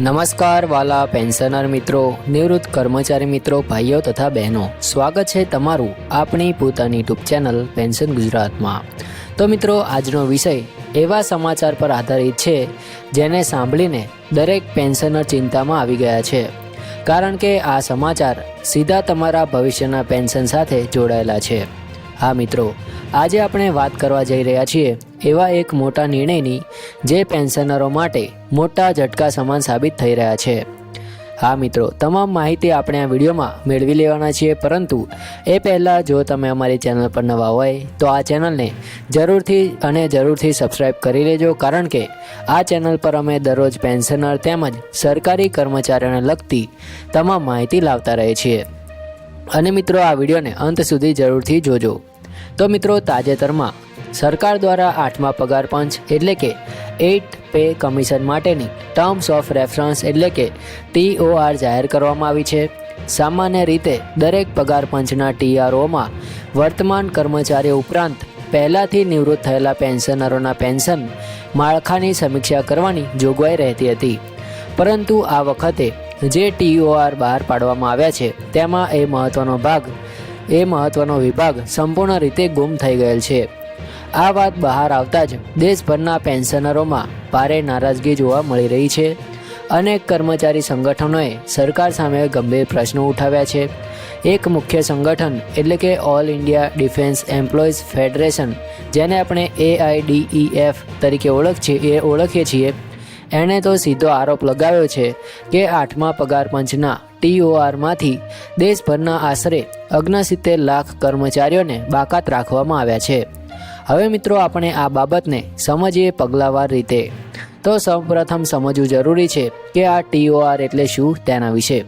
નમસ્કાર વાલા પેન્શનર મિત્રો, નિવૃત્ત કર્મચારી મિત્રો, ભાઈઓ તથા બહેનો. સ્વાગત છે તમારું આપણી પોતાની યુટ્યુબ ચેનલ પેન્શન ગુજરાતમાં. તો મિત્રો, આજનો વિષય એવા સમાચાર પર આધારિત છે, જેને સાંભળીને દરેક પેન્શનર ચિંતામાં આવી ગયા છે. કારણ કે આ સમાચાર સીધા તમારા ભવિષ્યના પેન્શન સાથે જોડાયેલા છે. હા મિત્રો, આજે આપણે વાત કરવા જઈ રહ્યા છીએ એવા એક મોટા નિર્ણયની જે પેન્શનરો માટે મોટા ઝટકા સમાન સાબિત થઈ રહ્યા છે. હા મિત્રો, તમામ માહિતી આપણે આ વિડીયોમાં મેળવી લેવાના છીએ, પરંતુ એ પહેલાં જો તમે અમારી ચેનલ પર નવા હોય, તો આ ચેનલને જરૂરથી અને જરૂરથી સબસ્ક્રાઈબ કરી લેજો, કારણ કે આ ચેનલ પર અમે દરરોજ પેન્શનર તેમજ સરકારી કર્મચારીઓને લગતી તમામ માહિતી લાવતા રહીએ છીએ. અને મિત્રો, આ વિડીયોને અંત સુધી જરૂરથી જોજો. તો મિત્રો, તાજેતરમાં સરકાર દ્વારા આઠમા પગાર પંચ એટલે કે એઇટ પે કમિશન માટેની ટર્મ્સ ઓફ રેફરન્સ એટલે કે ટીઓઆર જાહેર કરવામાં આવી છે. સામાન્ય રીતે દરેક પગાર પંચના ટીઆરઓમાં વર્તમાન કર્મચારીઓ ઉપરાંત પહેલાંથી નિવૃત્ત થયેલા પેન્શનરોના પેન્શન માળખાની સમીક્ષા કરવાની જોગવાઈ રહેતી હતી. પરંતુ આ વખતે જે ટીઓઆર બહાર પાડવામાં આવ્યા છે, તેમાં એ મહત્વનો ભાગ, એ મહત્વનો વિભાગ સંપૂર્ણ રીતે ગુમ થઈ ગયેલ છે. આ વાત બહાર આવતા જ દેશભરના પેન્શનરોમાં ભારે નારાજગી જોવા મળી રહી છે અનેક કર્મચારી સંગઠનોએ સરકાર સામે ગંભીર પ્રશ્નો ઉઠાવ્યા છે. એક મુખ્ય સંગઠન એટલે કે all India defence employees federation જેને આપણે એઆઈડીઈએફ તરીકે ઓળખ છે, એ ઓળખીએ છીએ. એણે તો સીધો આરોપ લગાવ્યો છે કે આઠમા પગાર પંચના ટીઓઆરમાંથી દેશભરના આશરે અગ્નસિત્તેર લાખ કર્મચારીઓને બાકાત રાખવામાં આવ્યા છે. હવે મિત્રો આપણે આ બાબતને સમજીએ પગલાવાર રીતે. તો સૌપ્રથમ સમજવું જરૂરી છે કે આ ટીઓઆર એટલે શું તેના વિશે.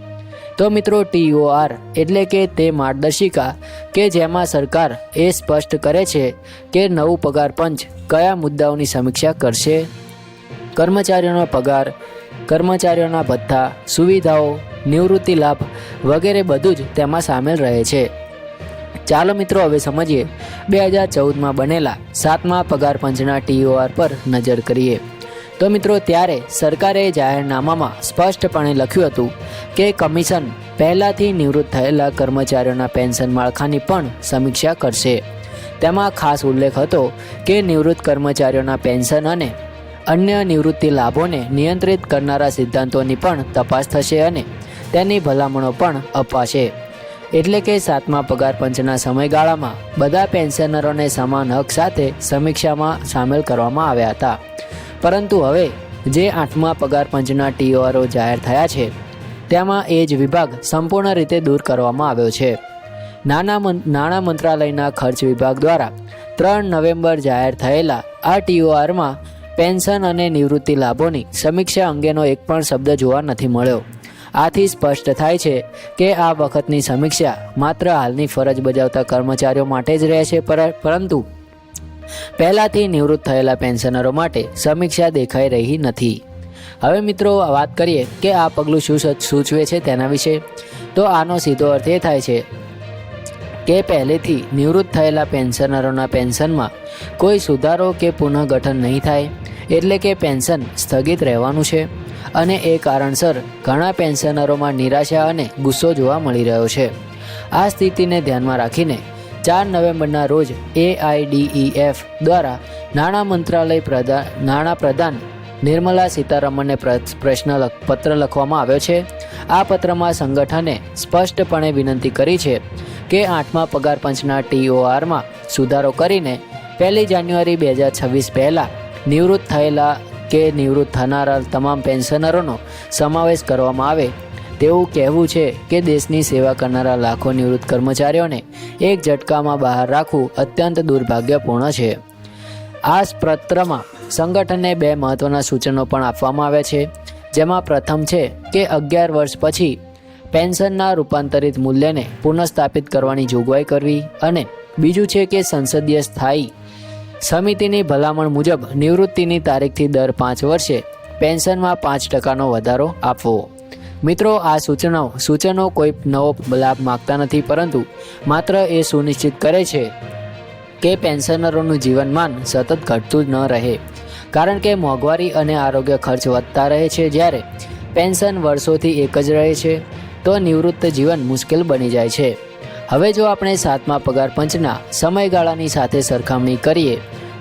તો મિત્રો ટીઓઆર એટલે કે તે માર્ગદર્શિકા કે જેમાં સરકાર એ સ્પષ્ટ કરે છે કે નવું પગાર પંચ કયા મુદ્દાઓની સમીક્ષા કરશે. કર્મચારીઓનો પગાર, કર્મચારીઓના ભથ્થા, સુવિધાઓ, નિવૃત્તિ લાભ વગેરે બધું જ તેમાં સામેલ રહે છે. ચાલો મિત્રો હવે સમજીએ. બે હજાર ચૌદમાં બનેલા સાતમા પગાર પંચના ટીઓઆર પર નજર કરીએ. તો મિત્રો ત્યારે સરકારે જાહેરનામામાં સ્પષ્ટપણે લખ્યું હતું કે કમિશન પહેલાંથી નિવૃત્ત થયેલા કર્મચારીઓના પેન્શન માળખાની પણ સમીક્ષા કરશે. તેમાં ખાસ ઉલ્લેખ હતો કે નિવૃત્ત કર્મચારીઓના પેન્શન અને અન્ય નિવૃત્તિ લાભોને નિયંત્રિત કરનારા સિદ્ધાંતોની પણ તપાસ થશે અને તેની ભલામણો પણ અપાશે. એટલે કે સાતમા પગાર પંચના સમયગાળામાં બધા પેન્શનરોને સમાન હક સાથે સમીક્ષામાં સામેલ કરવામાં આવ્યા હતા. પરંતુ હવે જે આઠમા પગાર પંચના ટીઓઆરઓ જાહેર થયા છે, તેમાં એ જ વિભાગ સંપૂર્ણ રીતે દૂર કરવામાં આવ્યો છે. નાના નાણાં મંત્રાલયના ખર્ચ વિભાગ દ્વારા ત્રણ નવેમ્બર જાહેર થયેલા આ ટીઓઆરમાં પેન્શન અને નિવૃત્તિ લાભોની સમીક્ષા અંગેનો એક પણ શબ્દ જોવા નથી મળ્યો. આથી સ્પષ્ટ થાય છે કે આ વખતની સમીક્ષા માત્ર હાલની ફરજ બજાવતા કર્મચારીઓ માટે જ રહેશે પર- પરંતુ પહેલાંથી નિવૃત્ત થયેલા પેન્શનરો માટે સમીક્ષા દેખાઈ રહી નથી. હવે મિત્રો, વાત કરીએ કે આ પગલું શું સૂચ- સૂચવે છે તેના વિશે. તો આનો સીધો અર્થ એ થાય છે કે પહેલેથી નિવૃત્ત થયેલા પેન્શનરોના પેન્શનમાં કોઈ સુધારો કે પુનઃગઠન નહીં થાય, એટલે કે પેન્શન સ્થગિત રહેવાનું છે. અને એ કારણસર ઘણા પેન્શનરોમાં નિરાશા અને ગુસ્સો જોવા મળી રહ્યો છે. આ સ્થિતિને ધ્યાનમાં રાખીને ચાર નવેમ્બરના રોજ એઆઈડીઈએફ દ્વારા નાણાં મંત્રાલય પ્રધાન નાણાં પ્રધાન નિર્મલા સીતારમણને પ્ર- પ્રશ્ન પત્ર લખવામાં આવ્યો છે. આ પત્રમાં સંગઠને સ્પષ્ટપણે વિનંતી કરી છે કે આઠમા પગાર પંચના ટીઓઆરમાં સુધારો કરીને પહેલી જાન્યુઆરી બે હજાર છવ્વીસ પહેલાં નિવૃત્ત થયેલા કે નિવૃત્ત થનારા તમામ પેન્શનરોનો સમાવેશ કરવામાં આવે. તેવું કહેવું છે કે દેશની સેવા કરનારા લાખો નિવૃત્ત કર્મચારીઓને એક ઝટકામાં બહાર રાખવું અત્યંત દુર્ભાગ્યપૂર્ણ છે. આ પત્રમાં સંગઠનને બે મહત્વના સૂચનો પણ આપવામાં આવ્યા છે. જેમાં પ્રથમ છે કે અગિયાર વર્ષ પછી પેન્શનના રૂપાંતરિત મૂલ્યને પુનઃસ્થાપિત કરવાની જોગવાઈ કરવી અને બીજું છે કે સંસદીય સ્થાયી સમિતિની ભલામણ મુજબ નિવૃત્તિની તારીખથી દર પાંચ વર્ષે પેન્શનમાં પાંચ ટકાનો વધારો આપવો. મિત્રો, આ સૂચનો સૂચનો કોઈ નવો લાભ માગતા નથી, પરંતુ માત્ર એ સુનિશ્ચિત કરે છે કે પેન્શનરોનું જીવનમાન સતત ઘટતું ન રહે. કારણ કે મોંઘવારી અને આરોગ્ય ખર્ચ વધતા રહે છે જ્યારે પેન્શન વર્ષોથી એક જ રહે છે, તો નિવૃત્ત જીવન મુશ્કેલ બની જાય છે. હવે જો આપણે સાતમા પગાર પંચના સમયગાળાની સાથે સરખામણી કરીએ,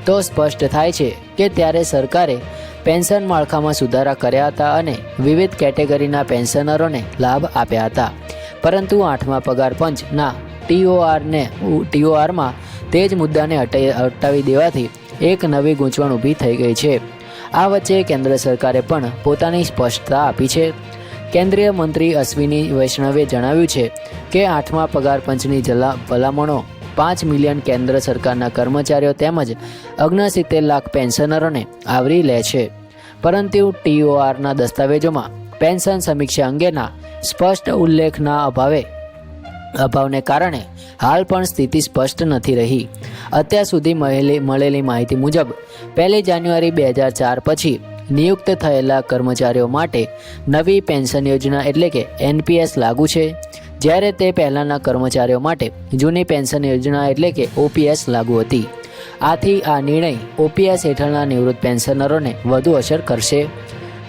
તો સ્પષ્ટ થાય છે કે ત્યારે સરકારે પેન્શન માળખામાં સુધારા કર્યા હતા અને વિવિધ કેટેગરીના પેન્શનરોને લાભ આપ્યા હતા. પરંતુ આઠમા પગાર પંચના ટીઓઆરને ટીઓઆરમાં તે જ મુદ્દાને હટાવી દેવાથી એક નવી ગૂંચવણ ઊભી થઈ ગઈ છે. આ વચ્ચે કેન્દ્ર સરકારે પણ પોતાની સ્પષ્ટતા આપી છે. કેન્દ્રીય મંત્રી અશ્વિની વૈષ્ણવે જણાવ્યું છે કે આઠમા પગાર પંચની જલા, ભલામણો, પાંચ મિલિયન કેન્દ્ર સરકારના કર્મચારીઓ તેમજ અગ્નસિત્તેર લાખ પેન્શનરોને આવરી લે છે. પરંતુ ટીઓઆરના દસ્તાવેજોમાં પેન્શન સમીક્ષા અંગેના સ્પષ્ટ ઉલ્લેખના અભાવે, અભાવને કારણે હાલ પણ સ્થિતિ સ્પષ્ટ નથી રહી. અત્યાર સુધી મળેલી માહિતી મુજબ, પહેલી જાન્યુઆરી બે હજાર ચાર પછી નિયુક્ત થયેલા કર્મચારીઓ માટે નવી પેન્શન યોજના એટલે કે એનપીએસ લાગુ છે. જ્યારે તે પહેલાંના કર્મચારીઓ માટે જૂની પેન્શન યોજના એટલે કે ઓપીએસ લાગુ હતી. આથી આ નિર્ણય ઓપીએસ હેઠળના નિવૃત્ત પેન્શનરોને વધુ અસર કરશે.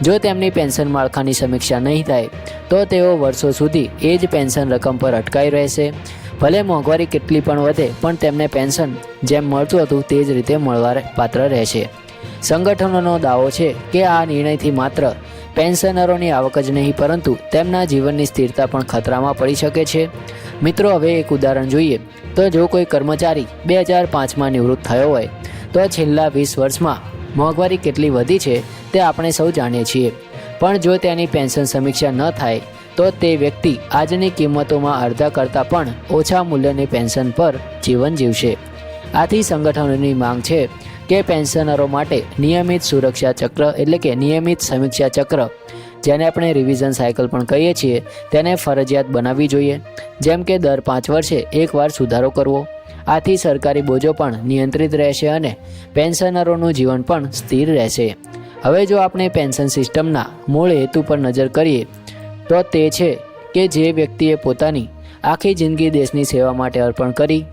જો તેમની પેન્શન માળખાની સમીક્ષા નહીં થાય, તો તેઓ વર્ષો સુધી એ જ પેન્શન રકમ પર અટકાઈ રહેશે. ભલે મોંઘવારી કેટલી પણ વધે, પણ તેમને પેન્શન જેમ મળતું હતું તે જ રીતે મળવા પાત્ર રહેશે. સંગઠનોનો દાવો છે કે આ નિર્ણયથી માત્ર પેન્શનરોની આવક જ નહીં, પરંતુ તેમના જીવનની સ્થિરતા પણ ખતરામાં પડી શકે છે. મિત્રો, હવે એક ઉદાહરણ જોઈએ. તો જો કોઈ કર્મચારી બે હજાર પાંચમાં નિવૃત્ત થયો હોય, તો છેલ્લા વીસ વર્ષમાં મોંઘવારી કેટલી વધી છે તે આપણે સૌ જાણીએ છીએ. પણ જો તેની પેન્શન સમીક્ષા ન થાય, તો તે વ્યક્તિ આજની કિંમતોમાં અડધા કરતાં પણ ઓછા મૂલ્યની પેન્શન પર જીવન જીવશે. આથી સંગઠનોની માંગ છે કે પેન્શનરો માટે નિયમિત સુરક્ષા ચક્ર એટલે કે નિયમિત સમીક્ષા ચક્ર. જેને આપણે રિવિઝન સાયકલ પણ કહીએ છીએ, તેને ફરજિયાત બનાવવી જોઈએ. જેમ કે દર પાંચ વર્ષે એકવાર સુધારો કરવો. આથી સરકારી બોજો પણ નિયંત્રિત રહેશે અને પેન્શનરોનું જીવન પણ સ્થિર રહેશે. હવે જો આપણે પેન્શન સિસ્ટમના મૂળ હેતુ પર નજર કરીએ, તો તે છે કે જે વ્યક્તિએ પોતાની આખી જિંદગી દેશની સેવા માટે અર્પણ કરી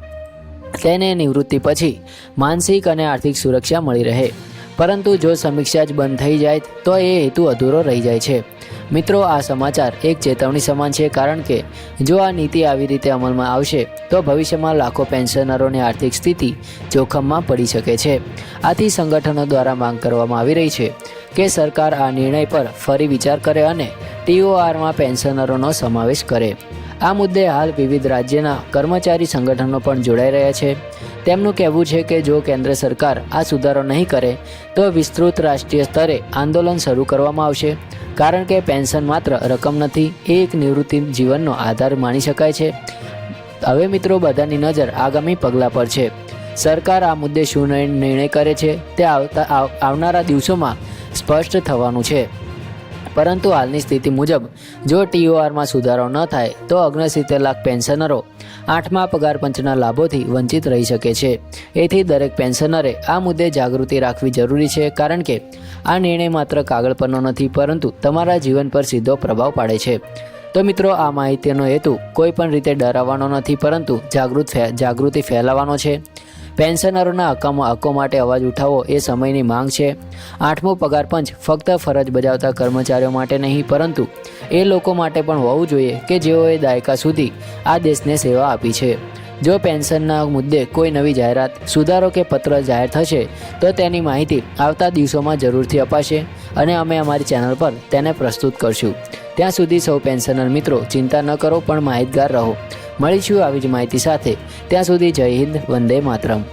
તેને નિવૃત્તિ પછી માનસિક અને આર્થિક સુરક્ષા મળી રહે. પરંતુ જો સમીક્ષા જ બંધ થઈ જાય, તો એ હેતુ અધૂરો રહી જાય છે. મિત્રો, આ સમાચાર એક ચેતવણી સમાન છે કારણ કે જો આ નીતિ આવી રીતે અમલમાં આવશે, તો ભવિષ્યમાં લાખો પેન્શનરોની આર્થિક સ્થિતિ જોખમમાં પડી શકે છે. આથી સંગઠનો દ્વારા માંગ કરવામાં આવી રહી છે કે સરકાર આ નિર્ણય પર ફરી વિચાર કરે અને ટીઓઆરમાં પેન્શનરોનો સમાવેશ કરે. આ મુદ્દે હાલ વિવિધ રાજ્યના કર્મચારી સંગઠનો પણ જોડાઈ રહ્યા છે. તેમનું કહેવું છે કે જો કેન્દ્ર સરકાર આ સુધારો નહીં કરે, તો વિસ્તૃત રાષ્ટ્રીય સ્તરે આંદોલન શરૂ કરવામાં આવશે. કારણ કે પેન્શન માત્ર રકમ નથી, એ એક નિવૃત્તિ જીવનનો આધાર માની શકાય છે. હવે મિત્રો, બધાની નજર આગામી પગલાં પર છે. સરકાર આ મુદ્દે શું નિર્ણય કરે છે, તે આવતા આવનારા દિવસોમાં સ્પષ્ટ થવાનું છે. પરંતુ હાલની સ્થિતિ મુજબ, જો ટીઓઆરમાં સુધારો ન થાય, તો ઓગણસિત્તેર લાખ પેન્શનરો આઠમા પગાર પંચના લાભોથી વંચિત રહી શકે છે. એથી દરેક પેન્શનરે આ મુદ્દે જાગૃતિ રાખવી જરૂરી છે, કારણ કે આ નિર્ણય માત્ર કાગળ પરનો નથી, પરંતુ તમારા જીવન પર સીધો પ્રભાવ પાડે છે. તો મિત્રો, આ માહિતીનો હેતુ કોઈ પણ રીતે ડરાવવાનો નથી, પરંતુ જાગૃત જાગૃતિ ફેલાવવાનો છે. પેન્શનરોના હક્કામાં હક્કો માટે અવાજ ઉઠાવવો એ સમયની માંગ છે. આઠમો પગાર પંચ, ફક્ત ફરજ બજાવતા કર્મચારીઓ માટે નહીં, પરંતુ એ લોકો માટે પણ હોવું જોઈએ કે જેઓએ દાયકા સુધી આ દેશને સેવા આપી છે. જો પેન્શનના મુદ્દે કોઈ નવી જાહેરાત, સુધારો કે પત્ર જાહેર થશે, તો તેની માહિતી આવતા દિવસોમાં જરૂરથી અપાશે અને અમે અમારી ચેનલ પર તેને પ્રસ્તુત કરશું. ત્યાં સુધી સૌ પેન્શનર મિત્રો ચિંતા ન કરો, પણ માહિતગાર રહો. મળીશું આવી જ માહિતી સાથે. ત્યાં સુધી જય હિન્દ, વંદે માતરમ.